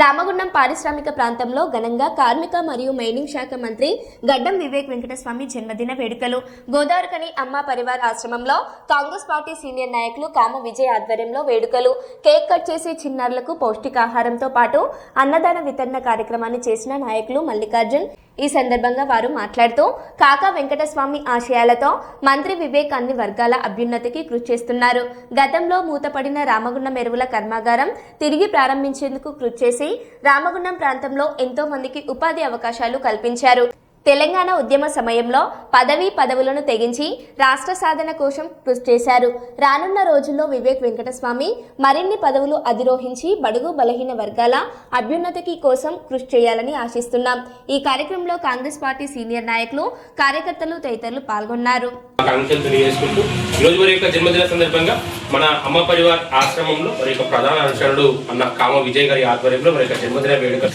రామగుండం పారిశ్రామిక ప్రాంతంలో ఘనంగా కార్మిక మరియు మైనింగ్ శాఖ మంత్రి గడ్డం వివేక్ వెంకటస్వామి జన్మదిన వేడుకలు. గోదావరికని అమ్మ పరివార్ ఆశ్రమంలో కాంగ్రెస్ పార్టీ సీనియర్ నాయకులు కామ విజయ్ ఆధ్వర్యంలో వేడుకలు. కేక్ కట్ చేసి చిన్నారులకు పౌష్టికాహారంతో పాటు అన్నదాన వితరణ కార్యక్రమాన్ని చేసిన నాయకులు మల్లికార్జున్ ఈ సందర్భంగా వారు మాట్లాడుతూ కాకా వెంకటస్వామి ఆశయాలతో మంత్రి వివేక్ అన్ని వర్గాల అభ్యున్నతికి కృషి చేస్తున్నారు. గతంలో మూతపడిన రామగుండం ఎరువుల కర్మాగారం తిరిగి ప్రారంభించేందుకు కృషి చేసి రామగుండం ప్రాంతంలో ఎంతో మందికి ఉపాధి అవకాశాలు కల్పించారు. తెలంగాణ ఉద్యమ సమయంలో పదవి పదవులను తెగించి రాష్ట్ర సాధన కోసం కృషి చేశారు. రానున్న రోజుల్లో వివేక్ వెంకటస్వామి మరిన్ని పదవులు అధిరోహించి బడుగు బలహీన వర్గాల అభ్యున్నతికి కోసం కృషి చేయాలని ఆశిస్తున్నాం. ఈ కార్యక్రమంలో కాంగ్రెస్ పార్టీ సీనియర్ నాయకులు కార్యకర్తలు తదితరులు పాల్గొన్నారు. ఆకాంక్షలు తెలియజేసుకుంటూ ఈరోజు వారి యొక్క జన్మదిన సందర్భంగా మన అమ్మ పరివార్ ఆశ్రమంలో వారి యొక్క ప్రధాన అనుచరుడు అన్న కామ విజయ్ గారి ఆధ్వర్యంలో వారి యొక్క జన్మదిన వేడుక.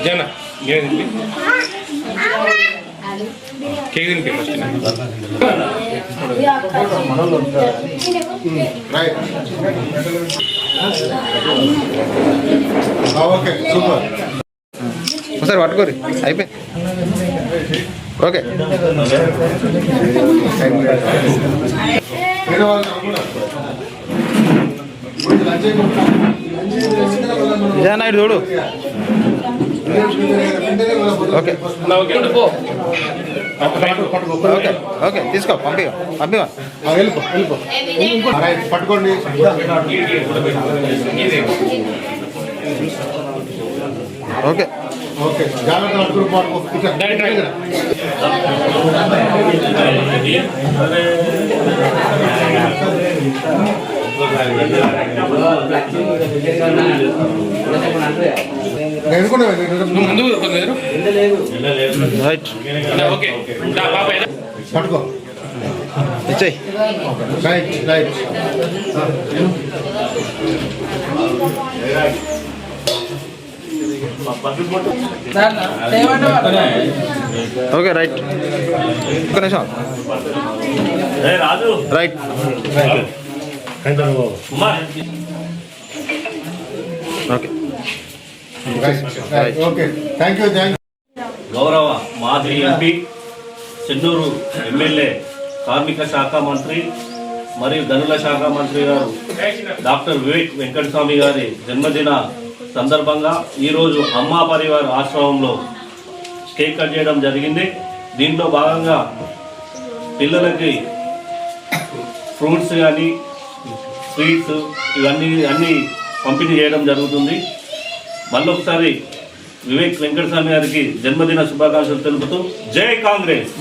Jangan, gini. కేక్ తినిపి ఫస్ట్ ఓకే సూపర్ ఒకసారి పట్టుకోరి. అయిపోయి. ఓకే. విజయనాయుడు చూడు. ఓకే. ఓకే. ఓకే ఓకే తీసుకో పంపి పంపివా పట్టుకోండి. Okay okay. జాగ్రత్త పట్టుకుని పట్టుకో ఇచ్చేయి రైట్ రైట్ ఓకే రైట్. ఒక్క నిమిషం. రైట్. గౌరవ మాజీ ఎంపీ చెన్నూరు ఎమ్మెల్యే కార్మిక శాఖ మంత్రి మరియు గనుల శాఖ మంత్రి గారు డాక్టర్ వివేక్ వెంకటస్వామి గారి జన్మదిన సందర్భంగా ఈరోజు అమ్మా పరివార్ ఆశ్రమంలో కేక్ కట్ చేయడం జరిగింది. దీంట్లో భాగంగా పిల్లలకి ఫ్రూట్స్ కానీ స్వీట్స్ ఇవన్నీ అన్నీ పంపిణీ చేయడం జరుగుతుంది. మళ్ళొకసారి వివేక్ వెంకటస్వామి గారికి జన్మదిన శుభాకాంక్షలు తెలుపుతూ జై కాంగ్రెస్!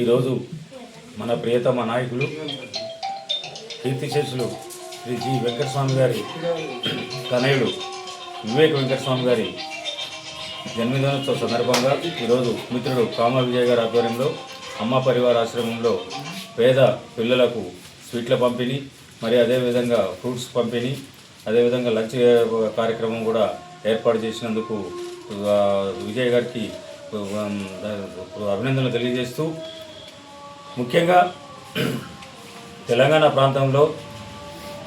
ఈరోజు మన ప్రియతమ నాయకులు కీర్తిశేషులు శ్రీ జి వెంకటస్వామి గారి తనయుడు వివేక్ వెంకటస్వామి గారి జన్మదినోత్సవ సందర్భంగా ఈరోజు మిత్రుడు కామ విజయ్ గారి ఆధ్వర్యంలో అమ్మ పరివార ఆశ్రమంలో పేద పిల్లలకు స్వీట్ల పంపిణీ మరి అదేవిధంగా ఫ్రూట్స్ పంపిణీ అదేవిధంగా లంచ్ కార్యక్రమం కూడా ఏర్పాటు చేసినందుకు విజయ్ గారికి అభినందనలు తెలియజేస్తూ ముఖ్యంగా తెలంగాణ ప్రాంతంలో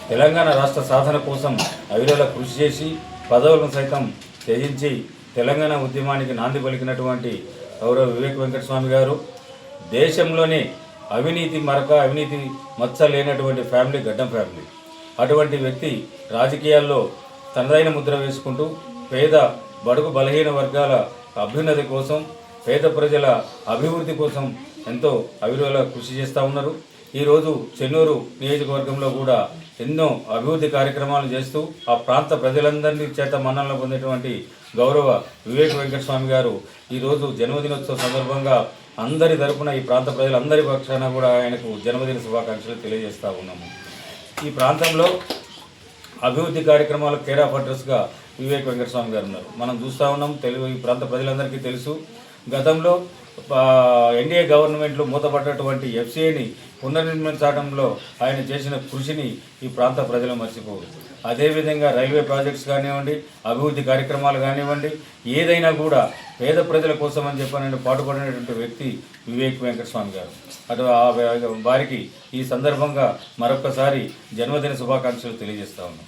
తెలంగాణ రాష్ట్ర సాధన కోసం అవిరల కృషి చేసి పదవులను సైతం త్యజించి తెలంగాణ ఉద్యమానికి నాంది పలికినటువంటి గౌరవ వివేక్ వెంకటస్వామి గారు దేశంలోనే అవినీతి మరక అవినీతి మచ్చ లేనటువంటి ఫ్యామిలీ గడ్డం ఫ్యామిలీ. అటువంటి వ్యక్తి రాజకీయాల్లో తనదైన ముద్ర వేసుకుంటూ పేద బడుగు బలహీన వర్గాల అభ్యున్నతి కోసం పేద ప్రజల అభివృద్ధి కోసం ఎంతో అవిరల కృషి చేస్తూ ఉన్నారు. ఈరోజు చెన్నూరు నియోజకవర్గంలో కూడా ఎన్నో అభివృద్ధి కార్యక్రమాలు చేస్తూ ఆ ప్రాంత ప్రజలందరినీ చేత మన్ననలు పొందేటువంటి గౌరవ వివేక వెంకటస్వామి గారు ఈరోజు జన్మదినోత్సవ సందర్భంగా అందరి తరపున ఈ ప్రాంత ప్రజలందరి పక్షాన కూడా ఆయనకు జన్మదిన శుభాకాంక్షలు తెలియజేస్తూ ఉన్నాము. ఈ ప్రాంతంలో అభివృద్ధి కార్యక్రమాల కేర్ ఆఫ్ అడ్రస్గా వివేక్ వెంకటస్వామి గారు ఉన్నారు. మనం చూస్తూ ఉన్నాం తెలుగు ఈ ప్రాంత ప్రజలందరికీ తెలుసు. గతంలో ఎన్డీఏ గవర్నమెంట్లో మూతపడ్డటువంటి ఎఫ్సీఐని పునర్నిర్మించడంలో ఆయన చేసిన కృషిని ఈ ప్రాంత ప్రజలు మర్చిపోరు. అదేవిధంగా రైల్వే ప్రాజెక్ట్స్ కానివ్వండి అభివృద్ధి కార్యక్రమాలు కానివ్వండి ఏదైనా కూడా పేద ప్రజల కోసం అని చెప్పని పాటుపడినటువంటి వ్యక్తి వివేక్ వెంకటస్వామి గారు. అటు ఆ వారికి ఈ సందర్భంగా మరొకసారి జన్మదిన శుభాకాంక్షలు తెలియజేస్తా ఉన్నాం.